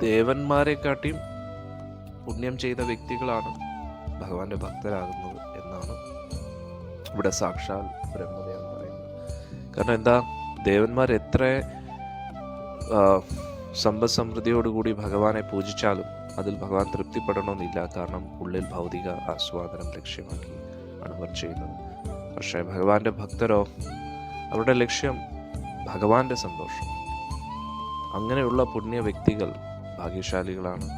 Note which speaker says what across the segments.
Speaker 1: ദേവന്മാരെക്കാട്ടിയും പുണ്യം ചെയ്ത വ്യക്തികളാണ് ഭഗവാന്റെ ഭക്തരാകുന്നത് എന്നാണ് ഇവിടെ സാക്ഷാൽ ബ്രഹ്മദേവൻ പറയുന്നത്. കാരണം എന്താ? ദേവന്മാർ എത്ര സമ്പദ് സമൃദ്ധിയോടുകൂടി ഭഗവാനെ പൂജിച്ചാലും അതിൽ ഭഗവാൻ തൃപ്തിപ്പെടണമെന്നില്ല. കാരണം ഉള്ളിൽ ഭൗതിക ആസ്വാദനം ലക്ഷ്യമാക്കി ആണ് അവർ ചെയ്യുന്നത്. പക്ഷേ ഭഗവാന്റെ ഭക്തരോ അവരുടെ ലക്ഷ്യം ഭഗവാന്റെ സന്തോഷം. അങ്ങനെയുള്ള പുണ്യ വ്യക്തികൾ ഭാഗ്യശാലികളാണ്.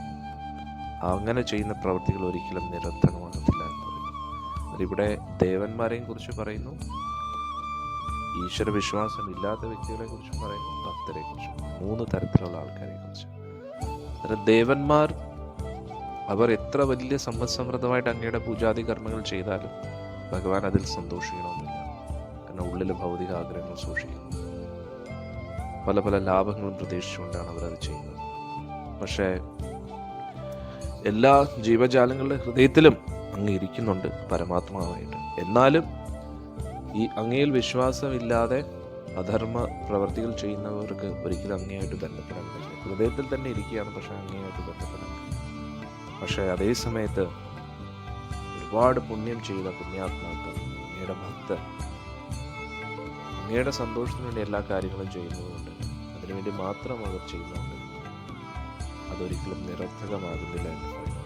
Speaker 1: അങ്ങനെ ചെയ്യുന്ന പ്രവൃത്തികൾ ഒരിക്കലും നിരർത്ഥകമാകത്തില്ല എന്ന് ഇവിടെ ദേവന്മാരെയും കുറിച്ച് പറയുന്നു ഈശ്വര വിശ്വാസം ഇല്ലാത്ത വ്യക്തികളെ കുറിച്ച് പറയുന്നു ഭക്തരെ കുറിച്ച് മൂന്ന് തരത്തിലുള്ള ആൾക്കാരെ കുറിച്ച്. അന്നേരം ദേവന്മാർ അവർ എത്ര വലിയ സമ്പദ് സമൃദ്ധമായിട്ട് അങ്ങയുടെ പൂജാതി കർമ്മങ്ങൾ ചെയ്താലും ഭഗവാൻ അതിൽ സന്തോഷിക്കണമെന്നില്ല. കാരണം ഉള്ളിൽ ഭൗതിക ആഗ്രഹങ്ങൾ സൂക്ഷിക്കുന്നു. പല പല ലാഭങ്ങളും പ്രതീക്ഷിച്ചുകൊണ്ടാണ് അവരത് ചെയ്യുന്നത്. പക്ഷേ എല്ലാ ജീവജാലങ്ങളുടെ ഹൃദയത്തിലും അങ്ങ് ഇരിക്കുന്നുണ്ട് പരമാത്മാവായിട്ട്. എന്നാലും ഈ അങ്ങയിൽ വിശ്വാസമില്ലാതെ അധർമ്മ പ്രവർത്തികൾ ചെയ്യുന്നവർക്ക് ഒരിക്കലും അങ്ങേയായിട്ട് ബന്ധപ്പെടാൻ പറ്റില്ല ഹൃദയത്തിൽ തന്നെ ഇരിക്കുകയാണ് പക്ഷെ അങ്ങേയായിട്ട് ബന്ധപ്പെടാൻ പക്ഷേ അതേ സമയത്ത് ഒരുപാട് പുണ്യം ചെയ്ത പുണ്യാത്മാക്കൾ അങ്ങയുടെ ഭക്തർ അങ്ങയുടെ സന്തോഷത്തിന് വേണ്ടി എല്ലാ കാര്യങ്ങളും ചെയ്യുന്നതുകൊണ്ട് അതിനുവേണ്ടി മാത്രം അവർ ചെയ്യുന്നുണ്ട് അതൊരിക്കലും നിരർത്ഥകമാകുന്നില്ല എന്ന് പറയുന്നു.